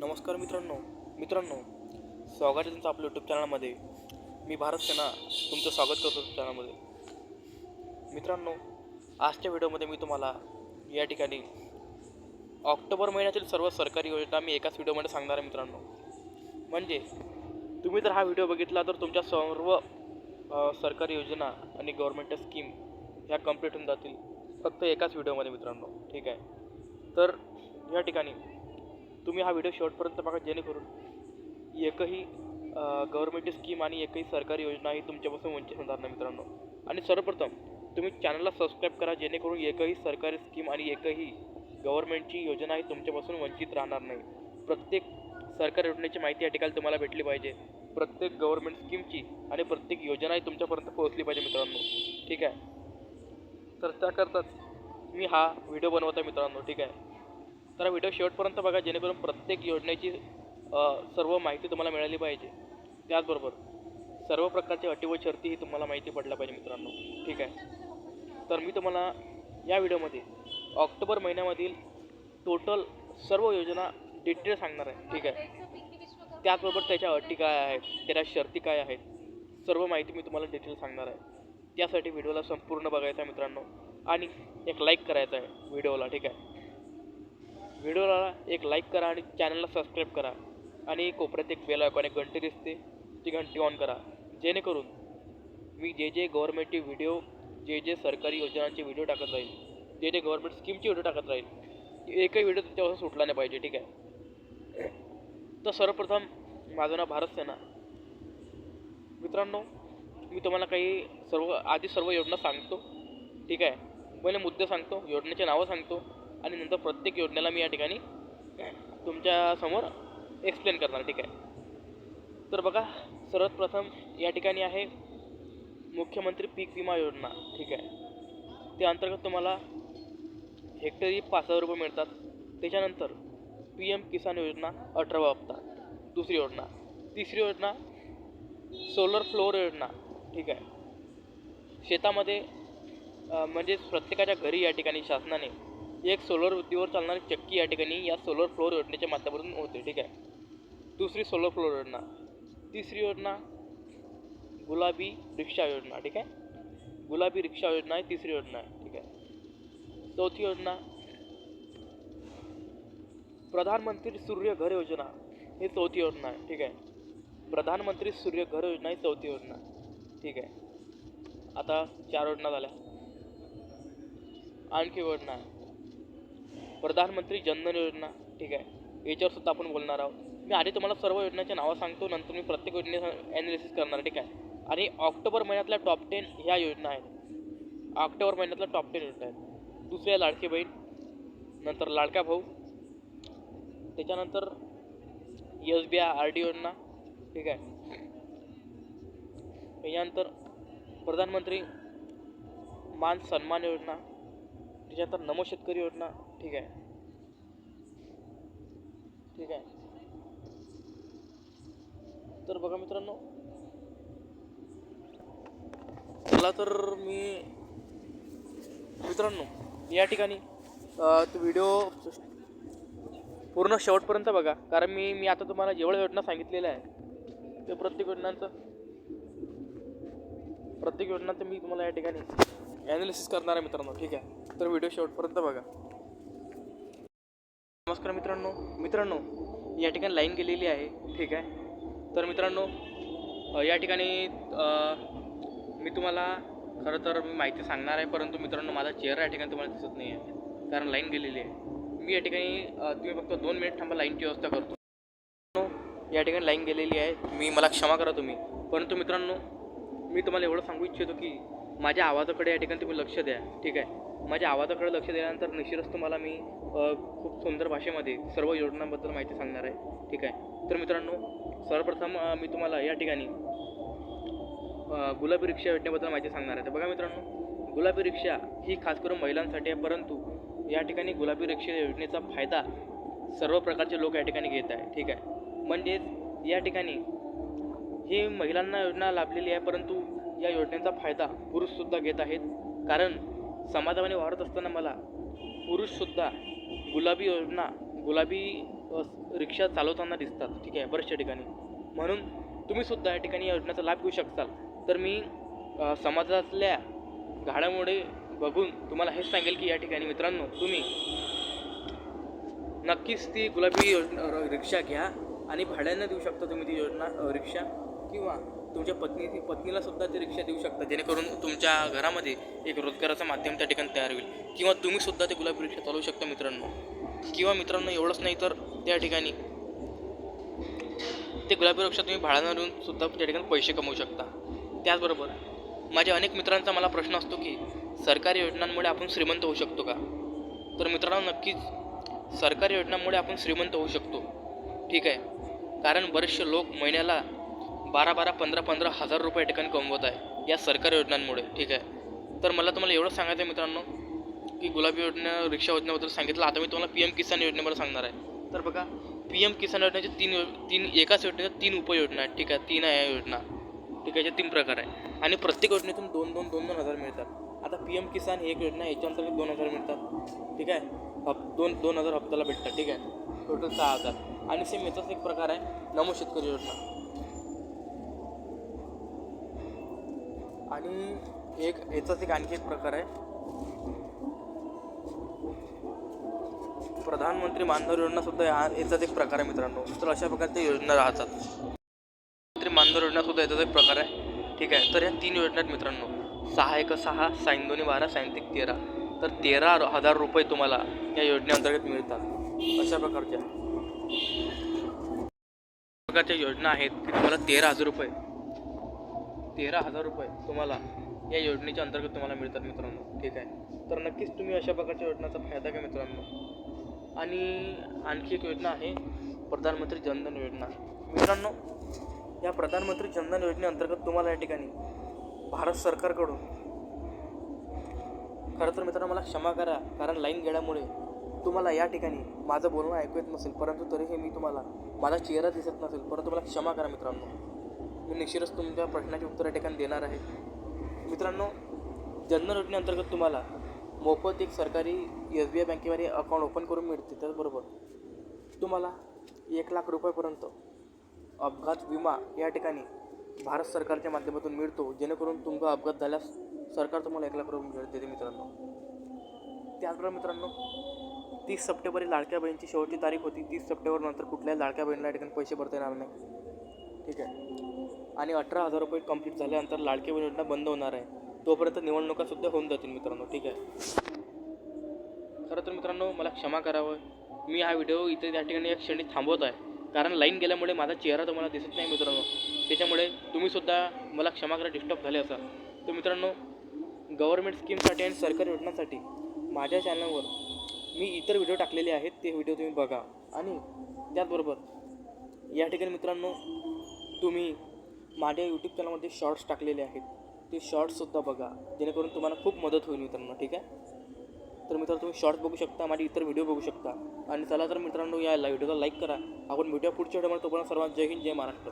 नमस्कार मित्रांनो मित्रांनो स्वागत आहे तुमचं आपल्या यूट्यूब चॅनलमध्ये मी भारत सेना तुमचं स्वागत करतो चॅनलमध्ये मित्रांनो आजच्या व्हिडिओमध्ये मी तुम्हाला या ठिकाणी ऑक्टोबर महिन्यातील सर्व सरकारी योजना मी एकाच व्हिडिओमध्ये सांगणार आहे मित्रांनो. म्हणजे तुम्ही जर हा व्हिडिओ बघितला तर तुमच्या सर्व सरकारी योजना आणि गव्हर्मेंट स्कीम ह्या कंप्लीट होऊन जातील. फक्त एकाच व्हिडिओमध्ये मित्रांनो ठीक आहे? तर या ठिकाणी तुम्ही हा व्हिडिओ शेवटपर्यंत बघा जेणेकरून एकही गव्हर्मेंट स्कीम आणि एकही सरकारी योजना ही तुमच्यापासून वंचित होणार नाही मित्रांनो. आणि सर्वप्रथम तुम्ही चॅनलला सबस्क्राईब करा जेणेकरून एकही सरकारी स्कीम आणि एकही गव्हर्मेंटची योजना ही तुमच्यापासून वंचित राहणार नाही. प्रत्येक सरकारी योजनेची माहिती या ठिकाणी तुम्हाला भेटली पाहिजे. प्रत्येक गव्हर्मेंट स्कीमची आणि प्रत्येक योजनाही तुमच्यापर्यंत पोहोचली पाहिजे मित्रांनो. ठीक आहे? तर त्याकरताच मी हा व्हिडिओ बनवत आहे मित्रांनो ठीक आहे? तर व्हिडिओ शेवटपर्यंत बघा जेणेकरून प्रत्येक योजनेची सर्व माहिती तुम्हाला मिळाली पाहिजे. त्याचबरोबर सर्व प्रकारच्या अटी व शर्ती ही तुम्हाला माहिती पडल्या पाहिजे मित्रांनो. ठीक आहे? तर मी तुम्हाला या व्हिडिओमध्ये ऑक्टोबर महिन्यामधील टोटल सर्व योजना डिटेल सांगणार आहे. ठीक आहे? त्याचबरोबर त्याच्या अटी काय आहेत? त्याच्या शर्ती काय आहेत? सर्व माहिती मी तुम्हाला डिटेल सांगणार आहे. त्यासाठी व्हिडिओला संपूर्ण बघायचा आहे मित्रांनो. आणि एक लाईक करायचा आहे व्हिडिओला. ठीक आहे? व्हिडिओला एक लाईक करा आणि चॅनलला सबस्क्राईब करा. आणि कोपऱ्यात एक बेल आयकॉन एक घंटी दिसते ती घंटी ऑन करा. जेणेकरून मी जे जे गव्हर्मेंटचे व्हिडिओ जे जे सरकारी योजनांचे व्हिडिओ टाकत राहील जे जे गव्हर्मेंट स्कीमचे व्हिडिओ टाकत राहील एकही व्हिडिओ त्याच्यापासून सुटला नाही पाहिजे ठीक आहे? तर सर्वप्रथम माझं नाव भारत सेना. मित्रांनो मी तुम्हाला काही सर्व आधी सर्व योजना सांगतो ठीक आहे? पहिले मुद्दे सांगतो योजनेचे नावं सांगतो आणि नंतर प्रत्येक योजनेला मी या ठिकाणी तुमच्यासमोर एक्सप्लेन करणार ठीक आहे? तर बघा सर्वात प्रथम या ठिकाणी आहे मुख्यमंत्री पीक विमा योजना ठीक आहे? त्या अंतर्गत तुम्हाला हेक्टरी पाच हजार रुपये मिळतात. त्याच्यानंतर पी एम किसान योजना अठरावा हप्ता दुसरी योजना तिसरी योजना सोलर फ्लोअर योजना ठीक आहे? शेतामध्ये म्हणजेच म्हणजे प्रत्येकाच्या घरी या ठिकाणी शासनाने एक सोलर वृत्तीवर चालणारी चक्की या ठिकाणी या सोलर फ्लोअर योजनेच्या माध्यमातून होते ठीक आहे? दुसरी सोलर फ्लोअर योजना. तिसरी योजना गुलाबी रिक्षा योजना ठीक आहे? गुलाबी रिक्षा योजना आहे तिसरी योजना आहे ठीक आहे? चौथी योजना प्रधानमंत्री सूर्य घर योजना ही चौथी योजना आहे ठीक आहे? प्रधानमंत्री सूर्य घर योजना ही चौथी योजना ठीक आहे? आता चार योजना झाल्या. आणखी योजना आहे. प्रधानमंत्री जनधन योजना ठीक आहे याच्यावर सुद्धा आपण बोलणार आहोत. मी आधी तुम्हाला सर्व योजनेचे नावं सांगतो नंतर मी प्रत्येक योजने ॲनालिसिस करणार ठीक आहे. आणि ऑक्टोबर महिन्यातल्या टॉप टेन ह्या योजना आहेत. ऑक्टोबर महिन्यातल्या टॉप टेन योजना आहेत. दुसऱ्या लाडकी बहीण नंतर लाडका भाऊ त्याच्यानंतर S B I R D योजना ठीक आहे. त्याच्यानंतर प्रधानमंत्री मान सन्मान योजना त्याच्यानंतर नमो शेतकरी योजना ठीक आहे. ठीक आहे. तर बघा मित्रांनो चला तर मी मित्रांनो या ठिकाणी तो व्हिडिओ पूर्ण शेवटपर्यंत बघा. कारण मी मी आता तुम्हाला जेवढ्या योजना सांगितलेल्या आहे ते प्रत्येक योजनांचं प्रत्येक योजनाचं मी तुम्हाला या ठिकाणी ॲनालिसिस करणार आहे मित्रांनो. ठीक आहे. तर व्हिडिओ शेवटपर्यंत बघा. नमस्कार मित्रांनो मित्रांनो या ठिकाणी लाईन गेलेली आहे. ठीक आहे? तर मित्रांनो या ठिकाणी मी तुम्हाला खरं तर मी माहिती सांगणार आहे परंतु मित्रांनो माझा चेहरा या ठिकाणी तुम्हाला दिसत नाही आहे कारण लाईन गेलेली आहे. मी या ठिकाणी तुम्ही फक्त दोन मिनिट थांबा लाईनची व्यवस्था करतो. मित्रांनो, या ठिकाणी लाईन गेलेली आहे. मी मला क्षमा करा तुम्ही. परंतु मित्रांनो मी तुम्हाला एवढं सांगू इच्छितो की माझ्या आवाजाकडे या ठिकाणी तुम्ही लक्ष द्या. ठीक आहे? माझ्या आवाजाकडे लक्ष दिल्यानंतर निश्चितच तुम्हाला मी खूप सुंदर भाषेमध्ये सर्व योजनांबद्दल माहिती सांगणार आहे. ठीक आहे? तर मित्रांनो सर्वप्रथम मी तुम्हाला या ठिकाणी गुलाबी रिक्षा योजनेबद्दल माहिती सांगणार आहे. तर बघा मित्रांनो गुलाबी रिक्षा ही खास करून महिलांसाठी आहे परंतु या ठिकाणी गुलाबी रिक्षा योजनेचा फायदा सर्व प्रकारचे लोक या ठिकाणी घेत आहे ठीक आहे? म्हणजेच या ठिकाणी ही महिलांना योजना लाभलेली आहे परंतु या योजनेचा फायदा पुरुषसुद्धा घेत आहेत. कारण समाजामध्ये वाढत असताना मला पुरुषसुद्धा गुलाबी योजना गुलाबी रिक्षा चालवताना दिसतात. ठीक आहे बऱ्याचशा ठिकाणी. म्हणून तुम्हीसुद्धा या ठिकाणी या योजनेचा लाभ घेऊ शकताल. तर मी समाजातल्या घाडामुळे बघून तुम्हाला हेच सांगेल की या ठिकाणी मित्रांनो तुम्ही नक्कीच ती गुलाबी योजना रिक्षा घ्या आणि भाड्यानं देऊ शकता तुम्ही ती योजना रिक्षा किंवा तुमच्या पत्नी पत्नीला सुद्धा ते रिक्षा देऊ शकता जेणेकरून तुमच्या घरामध्ये एक रोजगाराचं माध्यम त्या ठिकाणी तयार होईल. किंवा तुम्ही सुद्धा ते गुलाबी रिक्षा चालवू शकता मित्रांनो. किंवा मित्रांनो एवढंच नाही तर त्या ठिकाणी ते गुलाबी रिक्षा तुम्ही भाड्यानं देऊन सुद्धा त्या ठिकाणी पैसे कमवू शकता. त्याचबरोबर माझ्या अनेक मित्रांचा मला प्रश्न असतो की सरकारी योजनांमुळे आपण श्रीमंत होऊ शकतो का? तर मित्रांनो नक्कीच सरकारी योजनांमुळे आपण श्रीमंत होऊ शकतो. ठीक आहे? कारण बरेचसे लोक महिन्याला बारा बारा पंधरा पंधरा हजार रुपये ठिकाणी कमवत आहे या सरकारी योजनांमुळे ठीक आहे? तर मला तुम्हाला एवढं सांगायचं आहे मित्रांनो की गुलाबी योजना रिक्षा योजनेबद्दल सांगितलं. आता मी तुम्हाला पी एम किसान योजनेबद्दल सांगणार आहे. तर बघा पी एम किसान योजनेचे तीन यो तीन एकाच योजनेच्या तीन उपयोजना आहेत ठीक आहे? तीन आहे या योजना. ठीक आहे याचे तीन प्रकार आहे. आणि प्रत्येक योजनेतून दोन दोन दोन दोन हजार मिळतात. आता पी एम किसान ही एक योजना आहे याच्या अंतर्गत दोन हजार मिळतात. ठीक आहे? हप दोन दोन हजार हप्त्याला भेटतात ठीक आहे? टोटल सहा हजार. आणि सेम याचाच एक प्रकार आहे नमो शेतकरी योजना. आणि एक याचाच एक आणखी एक प्रकार आहे. प्रधानमंत्री मानधन योजना सुद्धा हा याचाच एक प्रकार आहे मित्रांनो. तर अशा प्रकारच्या योजना राहतात. प्रधानमंत्री मानधन योजना सुद्धा याचाच एक प्रकार आहे. ठीक आहे? तर या तीन योजना आहेत मित्रांनो. सहा एक सहा साईन दोन्ही बारा साईन एक तेरा. तर तेरा हजार रुपये तुम्हाला या योजनेअंतर्गत मिळतात. अशा प्रकारच्या. प्रकारच्या योजना आहेत की तुम्हाला तेरा हजार रुपये तेरा हजार रुपये तुम्हाला या योजनेच्या अंतर्गत तुम्हाला मिळतात मित्रांनो. ठीक आहे? तर नक्कीच तुम्ही अशा प्रकारच्या योजनाचा फायदा घ्या मित्रांनो. आणि आणखी एक योजना आहे प्रधानमंत्री जनधन योजना. मित्रांनो या प्रधानमंत्री जनधन योजनेअंतर्गत तुम्हाला या ठिकाणी भारत सरकारकडून खरं तर मित्रांनो मला क्षमा करा कारण लाईन गेल्यामुळे तुम्हाला या ठिकाणी माझं बोलणं ऐकू येत नसेल परंतु तरीही मी तुम्हाला माझा चेहरा दिसत नसेल परंतु मला क्षमा करा मित्रांनो. मी निश्चितच तुमच्या प्रश्नाची उत्तर ठिकाणी देणार आहे. मित्रांनो जनधन योजनेअंतर्गत तुम्हाला मोफत एक सरकारी एस बी आय बँकेमध्ये अकाउंट ओपन करून मिळते त्याचबरोबर तुम्हाला एक लाख रुपयापर्यंत अपघात विमा या ठिकाणी भारत सरकारच्या माध्यमातून मिळतो जेणेकरून तुमचा अपघात झाल्यास सरकार तुम्हाला एक लाख रुपये मिळत देते मित्रांनो. त्याचबरोबर मित्रांनो तीस सप्टेंबर ही लाडक्या बहिणीची शेवटची तारीख होती. तीस सप्टेंबर नंतर कुठल्याही लाडक्या बहिणीला ठिकाणी पैसे भरता येणार नाही. ठीक आहे. आणि अठरा हजार रुपये कंप्लीट झाल्यानंतर लाडकी बहीण योजना बंद होणार आहे. तोपर्यंत निवडणुकासुद्धा होऊन जातील मित्रांनो ठीक आहे? खरं तर मित्रांनो मला क्षमा करावं. मी हा व्हिडिओ इथे त्या ठिकाणी या क्षणी थांबवत आहे. कारण लाईन गेल्यामुळे माझा चेहरा तुम्हाला दिसत नाही मित्रांनो. त्याच्यामुळे तुम्हीसुद्धा मला क्षमा करा डिस्टर्ब झाले असाल. तर मित्रांनो गव्हर्मेंट स्कीमसाठी आणि सरकारी योजनांसाठी माझ्या चॅनलवर मी इतर व्हिडिओ टाकलेले आहेत ते व्हिडिओ तुम्ही बघा. आणि त्याचबरोबर या ठिकाणी मित्रांनो तुम्ही माझ्या यूट्यूब चॅनलमध्ये शॉर्ट्स टाकलेले आहेत. ते शॉर्ट्ससुद्धा बघा. जेणेकरून तुम्हाला खूप मदत होईल मित्रांनो ठीक आहे? तर मित्रांनो तुम्ही शॉर्ट्स बघू शकता माझे इतर व्हिडिओ बघू शकता. आणि चला तर मित्रांनो या व्हिडिओला लाईक करा. आपण व्हिडिओ पुढच्या व्हिडिओमध्ये तोपर्यंत सर्वात जय हिंद जय महाराष्ट्र.